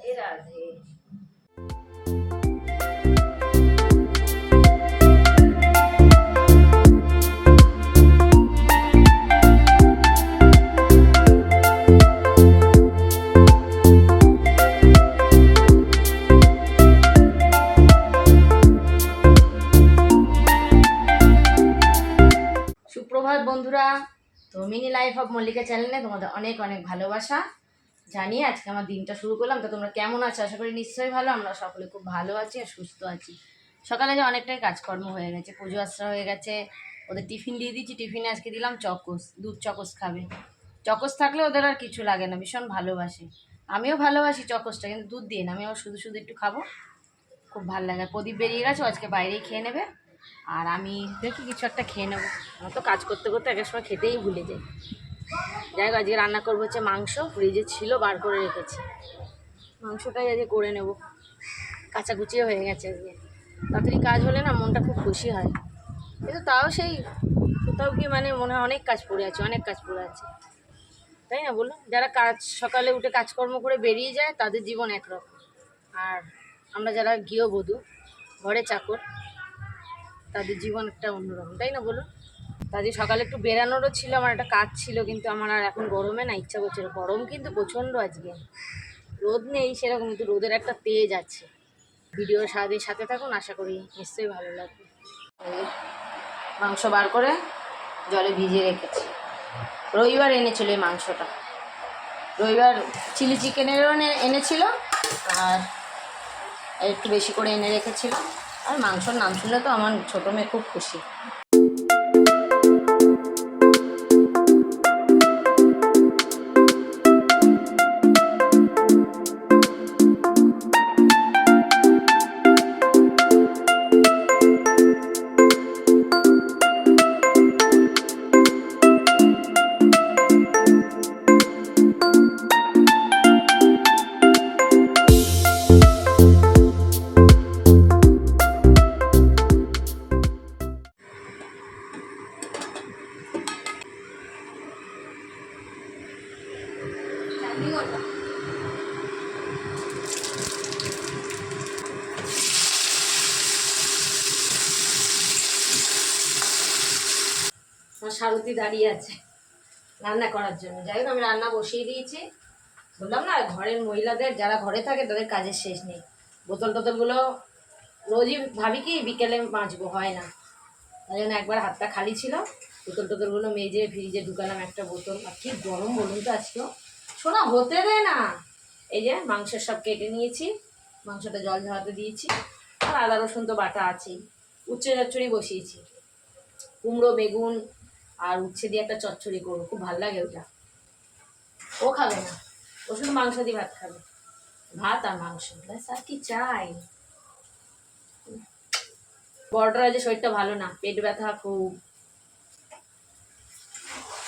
রাধে রাধে সুপ্রভাত বন্ধুরা তো মিনি লাইফ অফ মল্লিকা চ্যানেলে তোমাদের অনেক অনেক ভালোবাসা। জানিয়ে আজকে আমার দিনটা শুরু করলাম। তো তোমরা কেমন আছো? আশা করি নিশ্চয়ই ভালো। আমরা সকলে খুব ভালো আছি আর সুস্থ আছি। সকালে যে অনেকটাই কাজকর্ম হয়ে গেছে, পুজো আশ্রা হয়ে গেছে। ওদের টিফিন দিয়ে দিচ্ছি টিফিনে আজকে দিলাম চকোস, দুধ চকোস খাবে। চকোস থাকলে ওদের আর কিছু লাগে না, ভীষণ ভালোবাসে। আমিও ভালোবাসি চকোসটা, কিন্তু দুধ দিয়ে না। আমি আবার শুধু শুধু একটু খাব। খুব ভালো লাগে। প্রদীপ বেরিয়ে গেছে আজকে বাইরেই খেয়ে নেবে। আর আমি দেখি কিছু একটা খেয়ে নেব। আমার তো কাজ করতে করতে একের সময় খেতেই ভুলে যাই। যাই হোক, আজকে রান্না করব হচ্ছে মাংস, ফ্রিজে ছিল, বার করে রেখেছি। মাংসটাই আজকে করে নেব। কাচাকুচিও হয়ে গেছে আজকে। তাড়াতাড়ি কাজ হলে না মনটা খুব খুশি হয়। কিন্তু তাও সেই কোথাও কি মানে মনে হয় অনেক কাজ পড়ে আছে, অনেক কাজ পড়ে আছে। তাই না বলুন যারা কাজ, সকালে উঠে কাজকর্ম করে বেরিয়ে যায়, তাদের জীবন একরকম। আর আমরা যারা গৃহবধূ, ঘরে চাকর, তাদের জীবন একটা অন্যরকম। তাই না বলুন তাদের সকালে একটু বেরানোরও ছিল, আমার একটা কাজ ছিল, কিন্তু আমার আর এখন গরমে না, ইচ্ছা করছিল গরম কিন্তু প্রচণ্ড আজকে। রোদ নেই সেরকম, কিন্তু রোদের একটা তেজ আছে। ভিডিওর সাথে সাথে থাকুন, আশা করি নিশ্চয়ই ভালো লাগবে। মাংস বার করে জলে ভিজিয়ে রেখেছি। রবিবার এনেছিল এই মাংসটা। রবিবার চিলি চিকেনেরও এনেছিল, আর একটু বেশি করে এনে রেখেছিল। আর মাংসর নাম শুনলে তো আমার ছোটো মেয়ে খুব খুশি। আমার সারথি দাঁড়িয়ে আছে রান্না করার জন্য। যাই হোক, আমি রান্না বসিয়ে দিয়েছি। বললাম না, ঘরের মহিলাদের, যারা ঘরে থাকে, তাদের কাজের শেষ নেই। বোতল টোতলগুলো রোজই ভাবি কি, বিকেলে মাজবো, হয় না। তাই জন্য একবার হাতটা খালি ছিল। বোতল টোতলগুলো মেজে, ফ্রিজে ঢুকালাম একটা বোতল। আর কি গরম বলুন তো আজকেও। শোনা হতে দেয় না। এই যে মাংসের সব কেটে নিয়েছি, মাংসটা জল ঝরাতে দিয়েছি, আর আদা, রসুন তো বাটা আছেই। উচ্ছে চচ্চড়ি বসিয়েছি। কুমড়ো, বেগুন আর উচ্ছে দিয়ে একটা চচ্চড়ি করব, খুব ভালো লাগে ওটা। ও খাবে না। ও শুধু মাংস দিয়ে ভাত খাবে। ভাত আর মাংস, ব্যাস, আর কি চাই। বড়টার যে শরীরটা ভালো না, পেট ব্যথা খুব।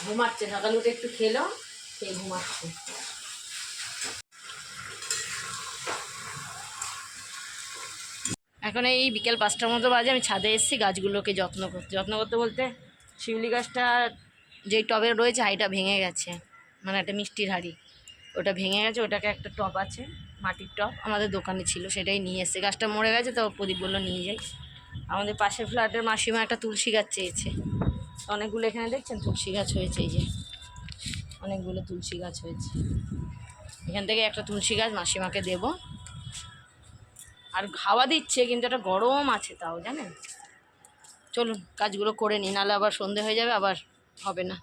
ঘুমাচ্ছে, সকালে উঠে একটু খেলো। সে ঘুমাচ্ছে। এখন এই বিকেল পাঁচটার মতো বাজে, আমি ছাদে এসেছি, গাছগুলোকে যত্ন করতে যত্ন করতে বলতে শিউলি গাছটা যেই টবে রয়েছে, হাঁড়িটা ভেঙে গেছে। মানে একটা মিষ্টির হাঁড়ি। ওটা ভেঙে গেছে, ওটাকে একটা টব আছে, মাটির টব আমাদের দোকানে ছিল, সেটাই নিয়ে এসছে। গাছটা মরে গেছে, তো প্রদীপ বলল নিয়ে যাই। আমাদের পাশের ফ্ল্যাটের মাসিমা একটা তুলসী গাছ চেয়েছে। অনেকগুলো এখানে দেখছেন? তুলসী গাছ হয়েছে, এই যে। অনেকগুলো তুলসী গাছ হয়েছে। এখান থেকে একটা তুলসী গাছ মাসিমাকে দেবো। আর হাওয়া দিচ্ছে, কিন্তু একটা গরম আছে তাও, জানেন? চলুন, কাজগুলো করে নিই, নাহলে আবার সন্ধে হয়ে যাবে, আবার হবে না।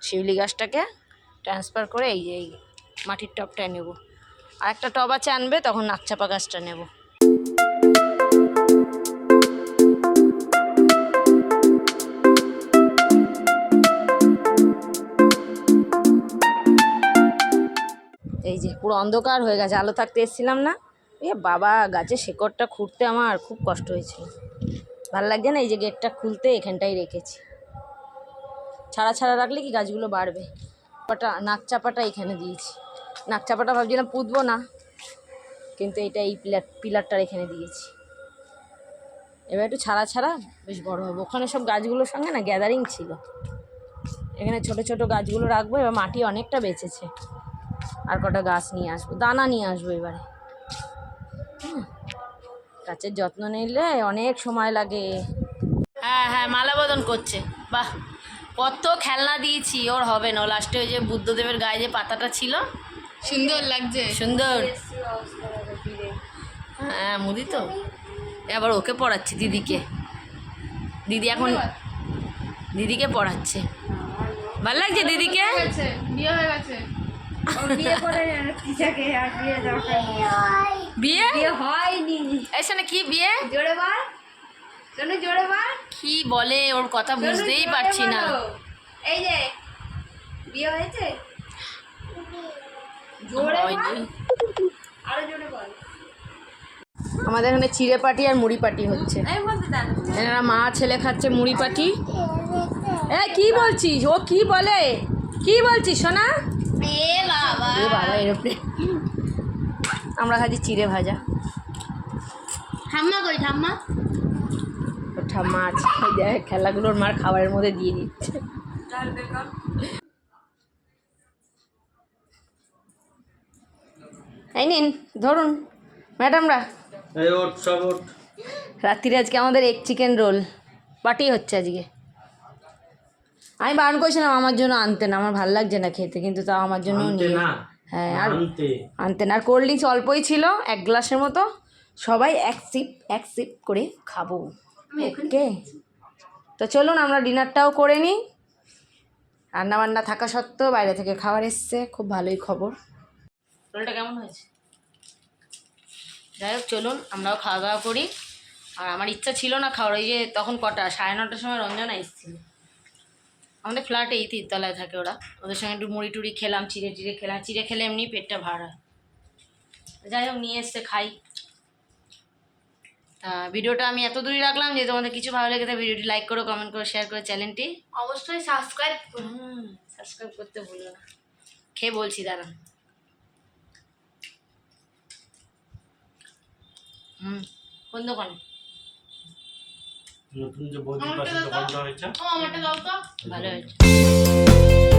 শিউলি গাছটাকে ট্রান্সফার করে এই যে এই মাটির টবটায় নেব। আর একটা টব আছে আনবে, তখন নাকচাপা গাছটা নেব। পুরো অন্ধকার হয়ে গেছে, আলো থাকতে এসেছিলাম না। এ বাবা গাছের শেকড়টা খুঁড়তে আমার খুব কষ্ট হয়েছিল। ভালো লাগছে না এই যে গেটটা খুলতে, এখানটাই রেখেছি। ছাড়া ছাড়া রাখলে কি গাছগুলো বাড়বে? পাটা নাক চাপাটা এখানে দিয়েছি। নাক চাপাটা ভাবছিলাম পুঁতবো না, কিন্তু এটা এই পিলার, পিলারটার এখানে দিয়েছি। এবার একটু ছাড়া ছাড়া বেশ বড় হবে। ওখানে সব গাছগুলোর সঙ্গে না গ্যাদারিং ছিল। এখানে ছোট ছোট গাছগুলো রাখব, এবার মাটি অনেকটা বেঁচেছে। আর কটা গাছ নিয়ে আসব দানা নিয়ে আসব এবারে। গাছের যত্ন নিলে অনেক সময় লাগে। হ্যাঁ হ্যাঁ মালা বদন করছে। বাহ কত খেলনা দিয়েছি ওর হবে না। লাস্টে ওই যে বুদ্ধদেবের গায়ে যে পাতাটা ছিল। সুন্দর লাগছে। সুন্দর। হ্যাঁ মুদি তো। এবার ওকে পড়াচ্ছি দিদিকে। দিদি এখন দিদিকে পড়াচ্ছে। ভালো। লাগছে দিদিকে? বিয়ে হয়ে গেছে। বিয়ে হয়নি। এর কি বিয়ে? জোরে বল। শোনো জোরে বল। কি বলে ওর কথা বুঝতেই পারছি না। এই যে বিয়ে হয়েছে? জোরে আরও জোরে বল। আমাদের এখানে চিড়ে পাটি আর মুড়ি পাটি হচ্ছে। এনারা মা ছেলে খাচ্ছে মুড়ি পাটি। এ কি বলছিস? ও কি বলে? কি বলছিস সোনা? এ বাবা এ বাবা এরোপ্লেন আমরা খাচ্ছি চিড়ে ভাজা। ঠাম্মা কই ঠাম্মা? ঠাম্মা আছে। খেলাগুলোর মার খাবারের মধ্যে দিয়ে দিচ্ছে। এই নিন ধরুন। ম্যাডামরা রাত্রিরে আজকে আমাদের এক চিকেন রোল পার্টি হচ্ছে আজকে। আমি বারণ করেছিলাম আমার জন্য আনতে না আমার ভালো লাগছে না খেতে কিন্তু তাও আমার জন্য আনতে নিয়ে না? হ্যাঁ আর আনতে? আনতে না। আর কোল্ড ড্রিঙ্কস অল্পই ছিল এক গ্লাসের মতো। সবাই এক সিপ এক সিপ করে খাব। ওকে তো চলুন আমরা ডিনারটাও করে নিই। রান্নাবান্না থাকা সত্ত্বেও বাইরে থেকে খাবার এসছে খুব ভালোই খবর। রোলটা কেমন হয়েছে? যাই হোক চলুন আমরাও খাওয়া দাওয়া করি। আর আমার ইচ্ছা ছিল না খাওয়ার ওই যে তখন কটা সাড়ে নটার সময় রঞ্জনা এসেছিল। আমাদের ফ্ল্যাটে এই তিরতলায় থাকে ওরা। ওদের সঙ্গে একটু মুড়ি টুড়ি খেলাম চিড়ে টিড়ে খেলাম। চিড়ে খেলে এমনি পেটটা ভার হয়। যাই হোক নিয়ে এসছে খাই। তা ভিডিওটা আমি এত দূরই রাখলাম যে তোমাদের কিছু ভালো লেগে ভিডিওটি লাইক করো কমেন্ট করো শেয়ার করো চ্যানেলটি। অবশ্যই সাবস্ক্রাইব সাবস্ক্রাইব করতে ভুলো না। খেয়ে বলছি দাঁড়ান। হুম কোন দোকানে? নতুন যে বৌদি পাশে দোকানটা হয়েছে। আমারটা দাও তো। ভালো হয়েছে।